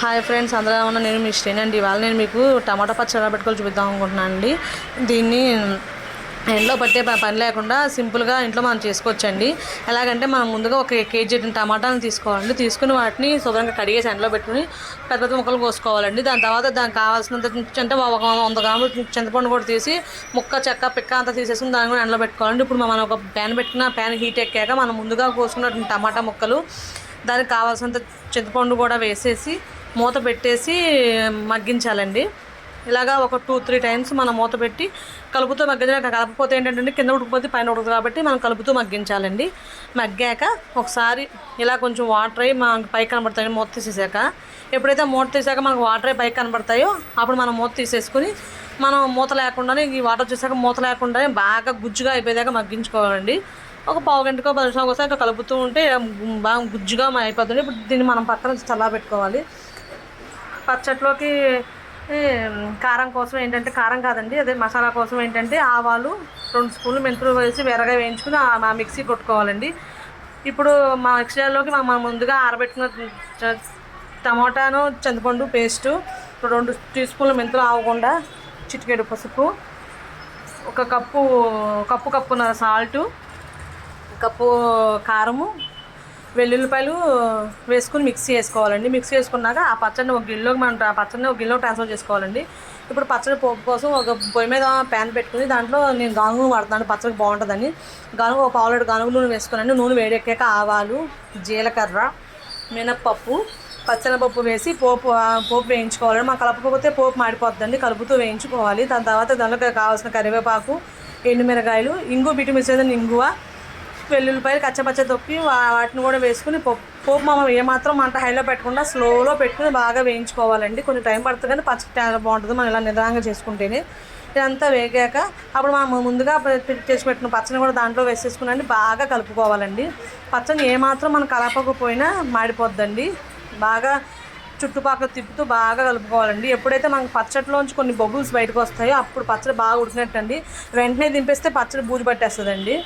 Hi friends అందరూ ఉన్న నేను మీ శ్రేణి అండి ఇవాళ నేను మీకు టమాటా పచ్చడి పెట్టుకొని పెట్టుకోవాలి చూపిద్దాం అనుకుంటున్నాను అండి. దీన్ని ఎండలో పట్టే పని లేకుండా సింపుల్గా ఇంట్లో మనం చేసుకోవచ్చండి. ఎలాగంటే మనం ముందుగా ఒక కేజీ టమాటాలను తీసుకోవాలండి. తీసుకుని వాటిని శుభ్రంగా కడిగేసి ఎండలో పెట్టుకుని పెద్ద పెద్ద ముక్కలు కోసుకోవాలండి. దాని తర్వాత దానికి కావాల్సినంత అంటే ఒక వంద గ్రాములు చింతపండు కూడా తీసి ముక్క చెక్క పిక్క అంతా తీసేసుకుని దాన్ని కూడా ఎండలో పెట్టుకోవాలండి. ఇప్పుడు మనం ఒక ప్యాన్ పెట్టిన ప్యాన్ హీట్ ఎక్కాక మనం ముందుగా కోసుకున్న టమాటా ముక్కలు దానికి కావాల్సినంత చింతపండు కూడా వేసేసి మూత పెట్టేసి మగ్గించాలండి. ఇలాగా ఒక టూ త్రీ టైమ్స్ మనం మూత పెట్టి కలుపుతూ మగ్గించాలి. కలపకపోతే ఏంటంటే కింద ఉడికిపోతే పైన ఉడకదు కాబట్టి మనం కలుపుతూ మగ్గించాలండి. మగ్గాక ఒకసారి ఇలా కొంచెం వాటర్ అయ్యి మనకు పైకి కనబడతాయి మూత తీసేసాక. ఎప్పుడైతే మూత తీసాక మనకు వాటర్ అయ్యి పైకి కనబడతాయో అప్పుడు మనం మూత తీసేసుకుని మనం మూత లేకుండానే ఈ వాటర్ వచ్చేసాక మూత లేకుండానే బాగా గుజ్జుగా అయిపోయేదాకా మగ్గించుకోవాలండి. ఒక పావు గంటకో పది నిమిషాలకు ఒకసారి కలుపుతూ ఉంటే బాగా గుజ్జుగా అయిపోతుంది. ఇప్పుడు దీన్ని మనం పక్కన చల్లా పెట్టుకోవాలి. పచ్చట్లోకి కారం కోసం ఏంటంటే కారం కాదండి అదే మసాలా కోసం ఏంటంటే ఆవాలు రెండు స్పూన్లు మెంతులు వేసి వేరగా వేయించుకుని మా మిక్సీ కొట్టుకోవాలండి. ఇప్పుడు మా మిక్సీలోకి మనం ముందుగా ఆరబెట్టిన టమాటాను చింతపండు పేస్టు రెండు టీ స్పూన్లు మెంతులు ఆవకుండా చిటికెడు పసుపు ఒక కప్పు కప్పు కప్పున సాల్టు కప్పు కారము వెల్లుల్లిపాయలు వేసుకుని మిక్సీ చేసుకోవాలండి. మిక్సీ చేసుకున్నాక ఆ పచ్చడిని ఒక గిన్నెలోకి మనం ఆ పచ్చడిని ఒక గిన్నెలో ట్రాన్స్ఫర్ చేసుకోవాలండి. ఇప్పుడు పచ్చడి పోపు కోసం ఒక పొయ్యి మీద ప్యాన్ పెట్టుకుని దాంట్లో నేను గానుగు వాడుతున్నాను. పచ్చడి బాగుంటుందని. గానుగు ఒక పావులేడు గానుగు నూనె వేసుకున్నాను. నూనె వేడెక్కాక ఆవాలు జీలకర్ర మినప్పప్పు పచ్చనపప్పు వేసి పోపు పోపు వేయించుకోవాలండి. మనం కలపకపోతే పోపు మాడిపోతుందండి కలుపుతూ వేయించుకోవాలి. దాని తర్వాత దానిలో కావాల్సిన కరివేపాకు ఎండుమిరకాయలు ఇంగు బిటి మిశ్రదం ఇంగువ వెల్లుల్లిపాయలు కచ్చపచ్చ తొక్కి వాటిని కూడా వేసుకుని పోపు పోపు మనం ఏమాత్రం మంట హైలో పెట్టకుండా స్లోలో పెట్టుకుని బాగా వేయించుకోవాలండి. కొంచెం టైం పడుతుంది కానీ పచ్చడి బాగుంటుంది. మనం ఇలా నిదానంగా చేసుకుంటేనే ఇదంతా వేగాక అప్పుడు మనం ముందుగా చేసి పెట్టిన పచ్చని కూడా దాంట్లో వేసేసుకుని బాగా కలుపుకోవాలండి. పచ్చని ఏమాత్రం మనం కలపకపోయినా మాడిపోద్దండి. బాగా చుట్టుపక్కల తిప్పుతూ బాగా కలుపుకోవాలండి. ఎప్పుడైతే మనకు పచ్చట్లోంచి కొన్ని బబుల్స్ బయటకు వస్తాయో అప్పుడు పచ్చడి బాగా ఉడికినట్టండి. వెంటనే దింపేస్తే పచ్చడి బూజు పట్టేస్తుందండి.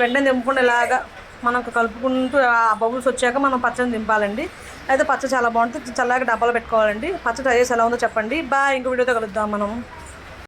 వెంటనే దింపకుండా ఇలాగా మనకు కలుపుకుంటూ ఆ బబుల్స్ వచ్చాక మనం పచ్చడి దింపాలండి. అయితే పచ్చడి చాలా బాగుంటుంది. చల్లగా డబ్బాలో పెట్టుకోవాలండి. పచ్చడి అయ్యేసి ఎలా ఉందో చెప్పండి. బాగా ఇంకో వీడియోతో కలుద్దాం మనం.